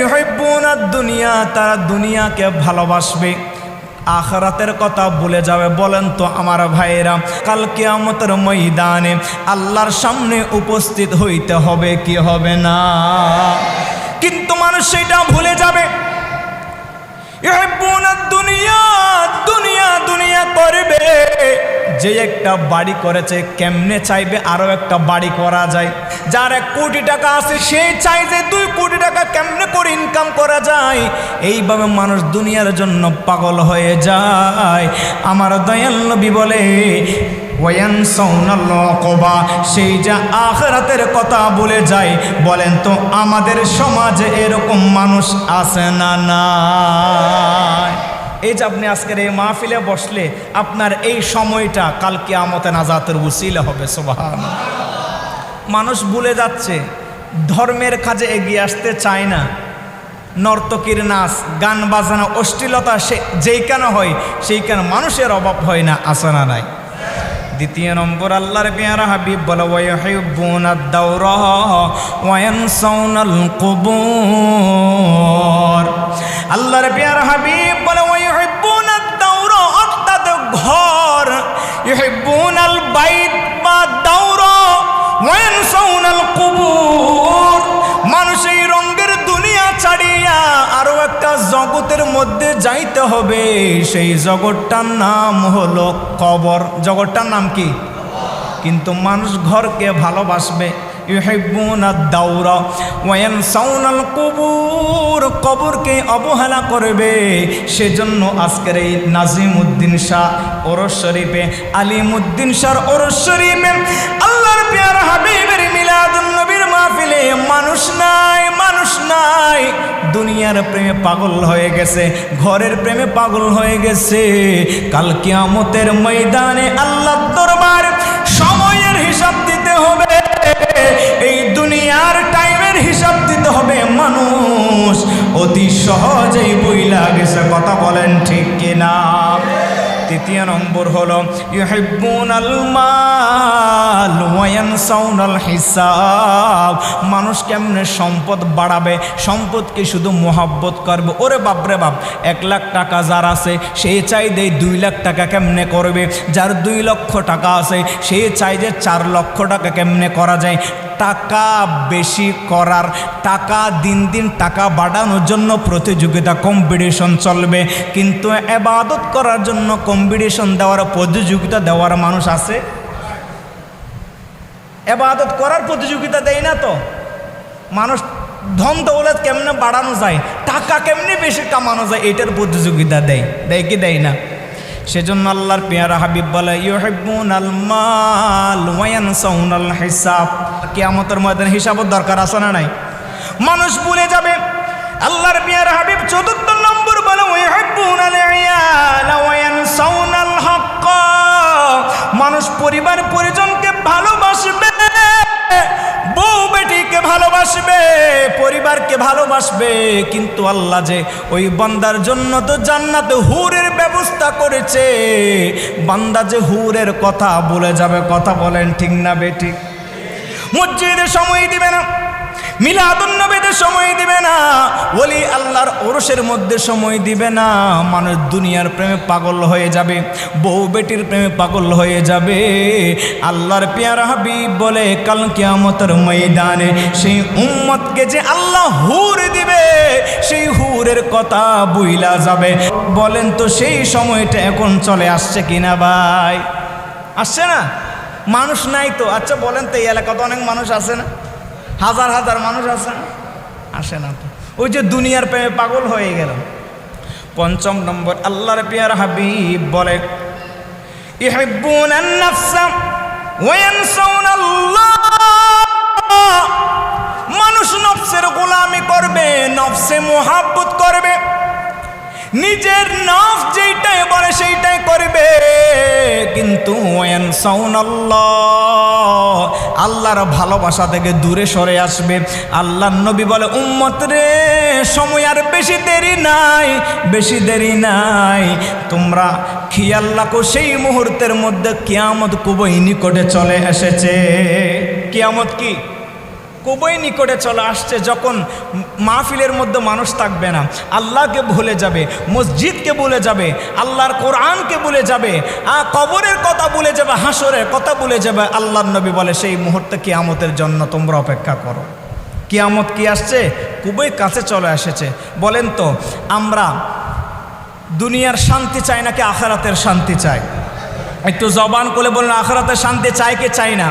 ইউহিব্বুনা দুনিয়া, তারা দুনিয়াকে ভালোবাসবে। আখরাতের কথা ভুলে যাবে বলেন তো আমার ভাইয়েরা। কাল কিয়ামতের ময়দানে আল্লাহর সামনে উপস্থিত হইতে হবে কি হবে না? কিন্তু মানুষ সেটা ভুলে যাবে। দুনিয়া দুনিয়া দুনিয়া করবে। যে একটা বাড়ি করেছে, কেমনে চাইবে আরও একটা বাড়ি করা যায়? যার এক কোটি টাকা আছে, সে চাই যে দুই কোটি টাকা কেমনে করে ইনকাম করা যায়। এইভাবে মানুষ দুনিয়ার জন্য পাগল হয়ে যায়। আমার দয়াল নবী বলে, ওয়ান সৌনবা সেই যা আখরাতের কথা বলে যায়। বলেন তো, আমাদের সমাজে এরকম মানুষ আছে না না এই যে আপনি আজকের এই মাহফিলে বসলে, আপনার এই সময়টা কালকে আমতে নাজাতের উসিলে হবে সোবাহান মানুষ ভুলে যাচ্ছে, ধর্মের কাজে এগিয়ে আসতে চায় না। নর্তকীর নাচ, গান বাজানো, অশ্লীলতা সে যেই কেন হয়, সেই কেন মানুষের অভাব হয় না, আসনা নাই। দ্বিতীয় নম্বর, আল্লাহর পেয়ারা হাবিব বলে আল্লাহর পেয়ারা হাবিব বলে ওয়াহিবুন আদ-দাওর, অর্থাৎ ঘর। ইউহিবুন আল বাইত জগতের মধ্যে যাইতে হবে। সেই জগৎটার নাম হলো কবর। জগৎটার নাম কি? কিন্তু মানুষ ঘরকে ভালোবাসবে। কবরকে অবহেলা করবে। সেজন্য আজকের এই নাজিম উদ্দিন শাহ ওরস শরীফে আলিম উদ্দিন শাহ ওরস শরীফে আল্লাহর পেয়ার মাহফিলে মানুষ নাই মানুষ নাই। দুনিয়ার প্রেমে পাগল হয়ে গেছে, ঘরের প্রেমে পাগল হয়ে গেছে। কাল কিয়ামতের ময়দানে আল্লাহ দরবার সময়ের হিসাব দিতে হবে। এই দুনিয়ার টাইমের হিসাব দিতে হবে মানুষ। অতি সহজেই বইলা গেছে, কথা বলেন ঠিক কিনা? তৃতীয় নম্বর হলো, ইউহিব্বুনাল হিসাব। মানুষ কেমনে সম্পদ বাড়াবে? সম্পদকে শুধু মোহাব্বত করবে? ওরে বাপরে বাপ, এক লাখ টাকা যার আছে, সে চাই দেয় দুই লাখ টাকা কেমনে করবে? যার দুই লক্ষ টাকা আছে, সে চাই যে চার লক্ষ টাকা কেমনে করা যায়? টাকা বেশি করার, টাকা দিন দিন টাকা বাড়ানোর জন্য প্রতিযোগিতা কম্পিটিশন চলবে। কিন্তু এবাদত করার জন্য কম্পিটিশন দেওয়ার, প্রতিযোগিতা দেওয়ার মানুষ আছে? এবাদত করার প্রতিযোগিতা দেয় না তো? মানুষ ধন দৌলত কেমনে বাড়ানো যায়? টাকা কেমনে বেশি কামানো যায়? এটার প্রতিযোগিতা দেয়। দেয় কি দেয় না? সেজন্য আল্লাহর পেয়ারা হাবিব বলে ইউহিব্বুন আল মাল ওয়ায়ানসাউন আল হিসাব। কিয়ামতের ময়দানে হিসাবের দরকার আছে না নাই? মানুষ ভুলে যাবে, আল্লাহর পেয়ারা হাবিব চতুর্থ নম্বর বলে মানুষ পরিবার পরিজনকে ভালোবাসবে, বউ বেটিকে ভালোবাসবে, পরিবারকে ভালোবাসবে, কিন্তু আল্লাহ যে ওই বান্দার জন্য তো জান্নাতে হুরের ব্যবস্থা করেছে। বান্দা যে হুরের কথা বলে যাবে, কথা বলেন ঠিক না বেটি মসজিদে সময় দিবে না, মিলাদুন্নবীতে সময় দিবে না, ওলি আল্লাহর ওরসের মধ্যে সময় দিবে না, মানুষ দুনিয়ার প্রেমে পাগল হয়ে যাবে, বউ বেটির প্রেমে পাগল হয়ে যাবে। আল্লাহর পেয়ারা হাবিব বলে, কাল কিয়ামতের ময়দানে সেই উম্মতকে যে আল্লাহ হুর দিবে, সেই হুরের কথা বুইলা যাবে। বলেন তো সেই সময়টা এখন চলে আসছে কিনা ভাই? আসছে না? মানুষ নাই তো। আচ্ছা বলেন তো, এই এলাকাতে অনেক মানুষ আছে না? হাজার হাজার মানুষ আছে না? আসে না তো। ওই যে দুনিয়ার প্রেমে পাগল হয়ে গেল। পঞ্চম নম্বর, আল্লাহর পিয়ার হাবিব বলে মানুষ নফসের গোলামি করবে, নফসে মোহাব্বত করবে। নিজের নফ যেইটাই বলে কিন্তু আল্লাহর ভালোবাসা থেকে দূরে সরে আসবে। আল্লাহ নবী বলে, উম্মত রে, সময় আর বেশি দেরি নাই, বেশি দেরি নাই। তোমরা খেয়াল সেই মুহূর্তের মধ্যে কিয়ামত খুবই নিকটে চলে এসেছে। কিয়ামত কি? খুবই নিকটে চলে আসছে যখন মাহফিলের মধ্যে মানুষ থাকবে না। আল্লাহকে ভুলে যাবে, মসজিদকে ভুলে যাবে, আল্লাহর কোরআনকে ভুলে যাবে কবরের কথা ভুলে যাবে, হাসরের কথা ভুলে যাবে। আল্লাহর নবী বলে, সেই মুহূর্তে কিয়ামতের জন্য তোমরা অপেক্ষা করো। কিয়ামত কি আসছে? খুবই কাছে চলে এসেছে। বলেন তো, আমরা দুনিয়ার শান্তি চাই নাকি আখারাতের শান্তি চাই? একটু জবান করে বলুন, আখারাতের শান্তি চাই কি চাই না?